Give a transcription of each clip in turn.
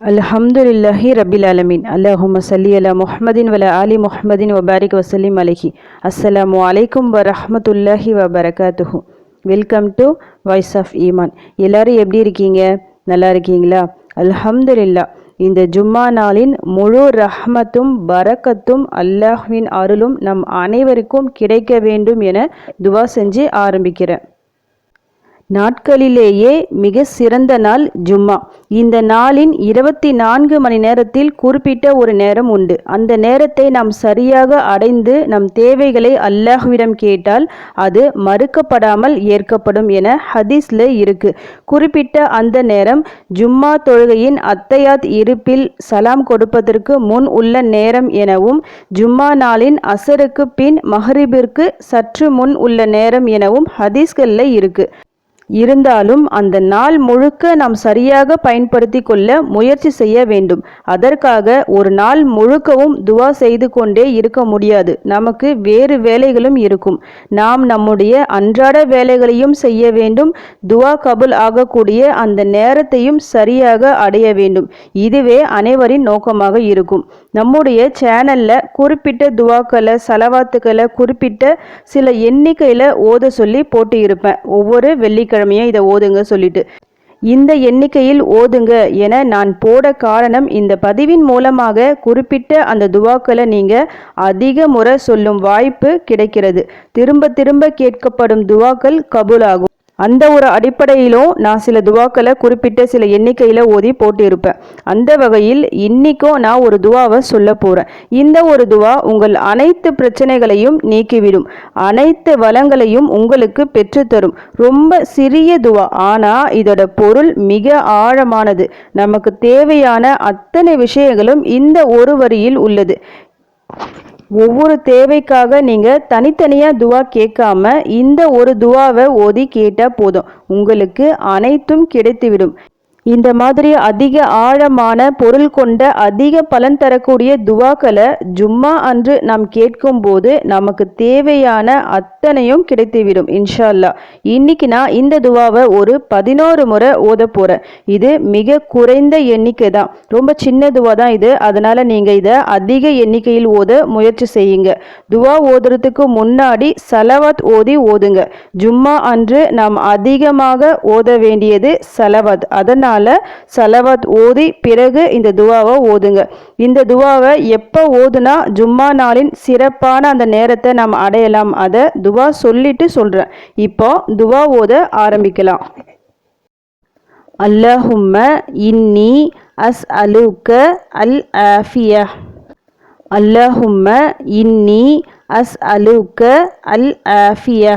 அல்ஹம்துலில்லாஹி ரபில் அலமின் அல்லாஹும்ம சல்லி அலா முஹமதின் வல ஆலி முஹமதின் வபாரிக் வசலிம் அலஹி. அஸ்ஸலாமு அலைக்கும் வரஹமத்துல்லாஹி வபரகாத்துஹு வெல்கம் டு வாய்ஸ் ஆஃப் ஈமான். எல்லாரும் எப்படி இருக்கீங்க? நல்லா இருக்கீங்களா? அல்ஹம்துலில்லா. இந்த ஜும்மா நாளின் முழு ரஹ்மத்தும் பரக்கத்தும் அல்லாஹ்வின் அருளும் நம் அனைவருக்கும் கிடைக்க வேண்டும் என துவா செஞ்சு ஆரம்பிக்கிறேன். நாட்களிலேயே மிக சிறந்த நாள் ஜும்மா. இந்த நாளின் இருபத்தி நான்கு மணி நேரத்தில் குறிப்பிட்ட ஒரு நேரம் உண்டு. அந்த நேரத்தை நாம் சரியாக அடைந்து நம் தேவைகளை அல்லாஹ்விடம் கேட்டால் அது மறுக்கப்படாமல் ஏற்கப்படும் என ஹதீஸ்ல இருக்கு. குறிப்பிட்ட அந்த நேரம் ஜும்மா தொழுகையின் அத்தையாத் இருப்பில் சலாம் கொடுப்பதற்கு முன் உள்ள நேரம் எனவும் ஜும்மா நாளின் அசருக்கு பின் மஹரிபிற்கு சற்று முன் உள்ள நேரம் எனவும் ஹதீஸ்களில் இருக்கு. இருந்தாலும் அந்த நாள் முழுக்க நாம் சரியாக பயன்படுத்தி கொள்ள முயற்சி செய்ய வேண்டும். அதற்காக ஒரு நாள் முழுக்கவும் துவா செய்து கொண்டே இருக்க முடியாது. நமக்கு வேறு வேலைகளும் இருக்கும். நாம் நம்முடைய அன்றாட வேலைகளையும் செய்ய வேண்டும். துவா கபுல் ஆகக்கூடிய அந்த நேரத்தையும் சரியாக அடைய வேண்டும். இதுவே அனைவரின் நோக்கமாக இருக்கும். நம்முடைய சேனல்ல குறிப்பிட்ட துவாக்களை செலவாத்துக்களை குறிப்பிட்ட சில எண்ணிக்கையில் ஓத சொல்லி போட்டு இருப்பேன் ஒவ்வொரு வெள்ளிக்கிழமையும் இதை ஓதுங்க சொல்லிட்டு இந்த எண்ணிக்கையில் ஓதுங்க என நான் போட காரணம் இந்த பதிவின் மூலமாக குறிப்பிட்ட அந்த துவாக்களை நீங்கள் அதிக முறை சொல்லும் வாய்ப்பு கிடைக்கிறது. திரும்ப திரும்ப கேட்கப்படும் துவாக்கள் கபூலாகும். அந்த ஒரு அடிப்படையிலும் நான் சில துவாக்களை குறிப்பிட்ட சில எண்ணிக்கையில் ஓதி போட்டிருப்பேன். அந்த வகையில் இன்னைக்கும் நான் ஒரு துவாவை சொல்ல போகிறேன் இந்த ஒரு துவா உங்கள் அனைத்து பிரச்சனைகளையும் நீக்கிவிடும். அனைத்து வளங்களையும் உங்களுக்கு பெற்றுத்தரும். ரொம்ப சிறிய துவா ஆனால் இதோட பொருள் மிக ஆழமானது. நமக்கு தேவையான அத்தனை விஷயங்களும் இந்த ஒரு வரியில் உள்ளது. ஒவ்வொரு தேவைக்காக நீங்கள் தனித்தனியாக துவா கேட்காம இந்த ஒரு துவாவை ஓதி கேட்டால் போதும். உங்களுக்கு அனைத்தும் கிடைத்துவிடும். இந்த மாதிரி அதிக ஆழமான பொருள் கொண்ட அதிக பலன் தரக்கூடிய துவாக்களை ஜும்மா அன்று நாம் கேட்கும்போது நமக்கு தேவையான அத்தனையும் கிடைத்துவிடும் இன்ஷா அல்லா இன்னைக்கு நான் இந்த துவாவை ஒரு பதினோரு முறை ஓத போகிறேன் இது மிக குறைந்த எண்ணிக்கை தான். ரொம்ப சின்ன துவா தான் இது. அதனால் நீங்கள் இதை அதிக எண்ணிக்கையில் ஓத முயற்சி செய்யுங்க. துவா ஓதுறதுக்கு முன்னாடி சலவாத் ஓதி ஓதுங்க. ஜும்மா அன்று நாம் அதிகமாக ஓத வேண்டியது சலவாத். அதனால் முன்னால் சலவாத் ஓதி பிறகு இந்த துவாவை ஓதுங்க. இந்த துவாவை எப்போ ஓதுனா ஜும்மா நாளின் சிறப்பான அந்த நேரத்தை நாம் அடையலாம். அதை துவா சொல்லிட்டு சொல்கிறேன் இப்போ துவா ஓத ஆரம்பிக்கலாம். அல்லஹும்ம இன்னி அஸ் அலுக்க அல் ஆஃபியா அல்லஹும்ம இன்னி அஸ் அலுக்க அல் ஆஃபியா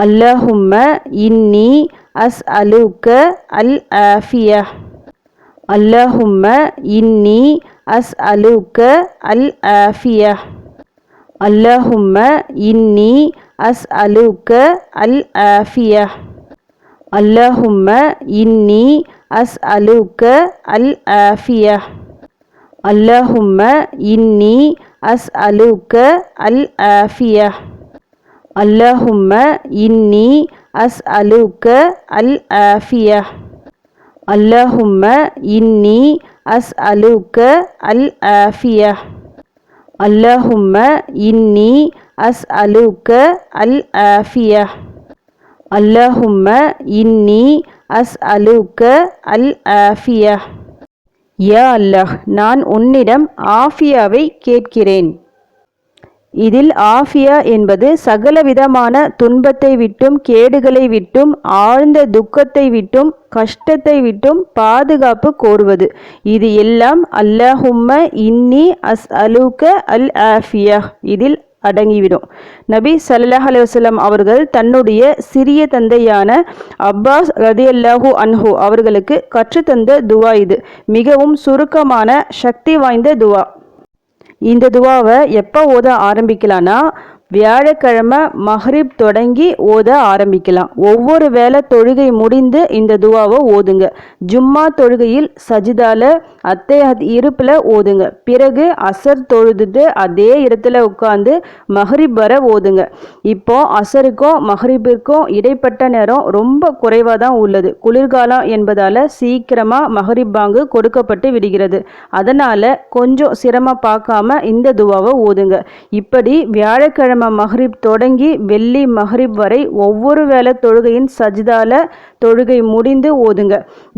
اللهم إني أسألك العافية. اللهم إني أسألك العافية. اللهم إني أسألك العافية. اللهم إني أسألك العافية. اللهم إني أسألك العافية. அல்லாஹும்ம இன்னி அஸ் அலுக்க அல் ஆஃபியா அல்லாஹும்ம இன்னி அஸ் அலுக்க அல் ஆஃபியா அல்லாஹும்ம இன்னி அஸ் அலுக்க அல் ஆஃபியா அல்லாஹும்ம இன்னி அஸ் அலுக்க அல் ஆஃபியா யா அல்லாஹ் நான் உன்னிடம் ஆஃபியாவை கேட்கிறேன். இதில் ஆஃபியா என்பது சகலவிதமான துன்பத்தை விட்டும் கேடுகளை விட்டும் ஆழ்ந்த துக்கத்தை விட்டும் கஷ்டத்தை விட்டும் பாதுகாப்பு கோருவது. இது எல்லாம் அல்லஹும்ம இன்னி அஸ் அலூக அல் ஆஃபியா. இதில் அடங்கிவிடும். நபி சல்லாஹ் அலுவலம் அவர்கள் தன்னுடைய சிறிய தந்தையான அப்பாஸ் ரதி அல்லாஹூ அன்ஹூ அவர்களுக்கு கற்றுத்தந்த துவா இது. மிகவும் சுருக்கமான சக்தி வாய்ந்த துவா. இந்த துவாவை எப்போ ஓத ஆரம்பிக்கலான்னா வியாழக்கிழமை மஹ்ரிப் தொடங்கி ஓத ஆரம்பிக்கலாம். ஒவ்வொரு வேளை தொழுகை முடிந்து இந்த துவாவை ஓதுங்க. ஜும்மா தொழுகையில் சஜிதால அத்தை இருப்பில் ஓதுங்க. பிறகு அசர் தொழுதுட்டு அதே இடத்துல உட்காந்து மஹ்ரிப் வர ஓதுங்க. இப்போ அசருக்கும் மஹ்ரிபிற்கும் இடைப்பட்ட நேரம் ரொம்ப குறைவாக தான் உள்ளது. குளிர்காலம் என்பதால் சீக்கிரமாக மஹ்ரிப் பாங்கு கொடுக்கப்பட்டு விடுகிறது. அதனால் கொஞ்சம் சிரமம் பார்க்காம இந்த துவாவை ஓதுங்க. இப்படி வியாழக்கிழமை மஹ்ரிப் தொடங்கி வெள்ளி மஹ்ரிப் வரை ஒவ்வொரு வேளை தொழுகையின் சஜிதால தொழுகை முடிந்து ஓதுங்க.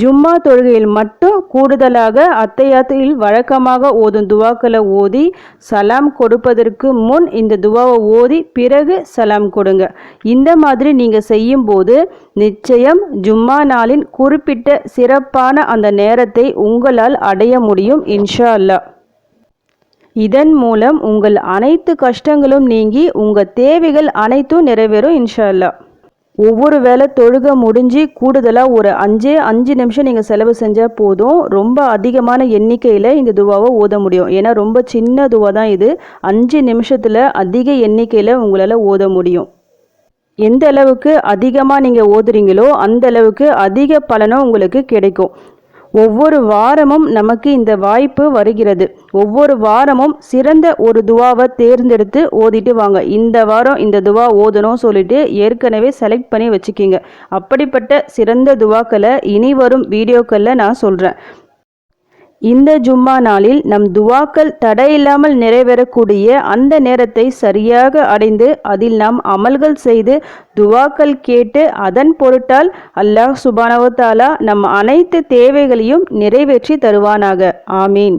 ஜும்மா தொழுகையில் மட்டும் கூடுதலாக அத்தையாத்தில் வழக்கமாக ஓதும் துவாக்களை ஓதி சலாம் கொடுப்பதற்கு முன் இந்த துவாவை ஓதி பிறகு சலாம் கொடுங்க. இந்த மாதிரி நீங்கள் செய்யும்போது நிச்சயம் ஜும்மா நாளின் குறிப்பிட்ட சிறப்பான அந்த நேரத்தை உங்களால் அடைய முடியும் இன்ஷா அல்லாஹ். இதன் மூலம் உங்கள் அனைத்து கஷ்டங்களும் நீங்கி உங்கள் தேவைகள் அனைத்தும் நிறைவேறும் இன்ஷா அல்லாஹ் ஒவ்வொரு வேளை தொழுக முடிஞ்சு கூடுதலாக ஒரு அஞ்சே அஞ்சு நிமிஷம் நீங்கள் செலவு செஞ்சால் போதும். ரொம்ப அதிகமான எண்ணிக்கையில் இந்த துவாவை ஓத முடியும். ஏன்னா ரொம்ப சின்ன துவா தான் இது. அஞ்சு நிமிஷத்தில் அதிக எண்ணிக்கையில் உங்களால் ஓத முடியும். எந்த அளவுக்கு அதிகமாக நீங்கள் ஓதுறீங்களோ அந்த அளவுக்கு அதிக பலனும் உங்களுக்கு கிடைக்கும். ஒவ்வொரு வாரமும் நமக்கு இந்த வாய்ப்பு வருகிறது. ஒவ்வொரு வாரமும் சிறந்த ஒரு துவாவை தேர்ந்தெடுத்து ஓதிட்டு வாங்க. இந்த வாரம் இந்த துவா ஓதணும் சொல்லிட்டு ஏற்கனவே செலக்ட் பண்ணி வச்சுக்கிங்க. அப்படிப்பட்ட சிறந்த துவாக்களை இனி வரும் வீடியோக்களில் நான் சொல்கிறேன் இந்த ஜும்மா நாளில் நம் துவாக்கள் தடையில்லாமல் நிறைவேறக்கூடிய அந்த நேரத்தை சரியாக அடைந்து அதில் நாம் அமல்கள் செய்து துவாக்கள் கேட்டு அதன் பொருட்டால் அல்லாஹ் சுபானவத்தாலா நம் அனைத்து தேவைகளையும் நிறைவேற்றி தருவானாக. ஆமீன்.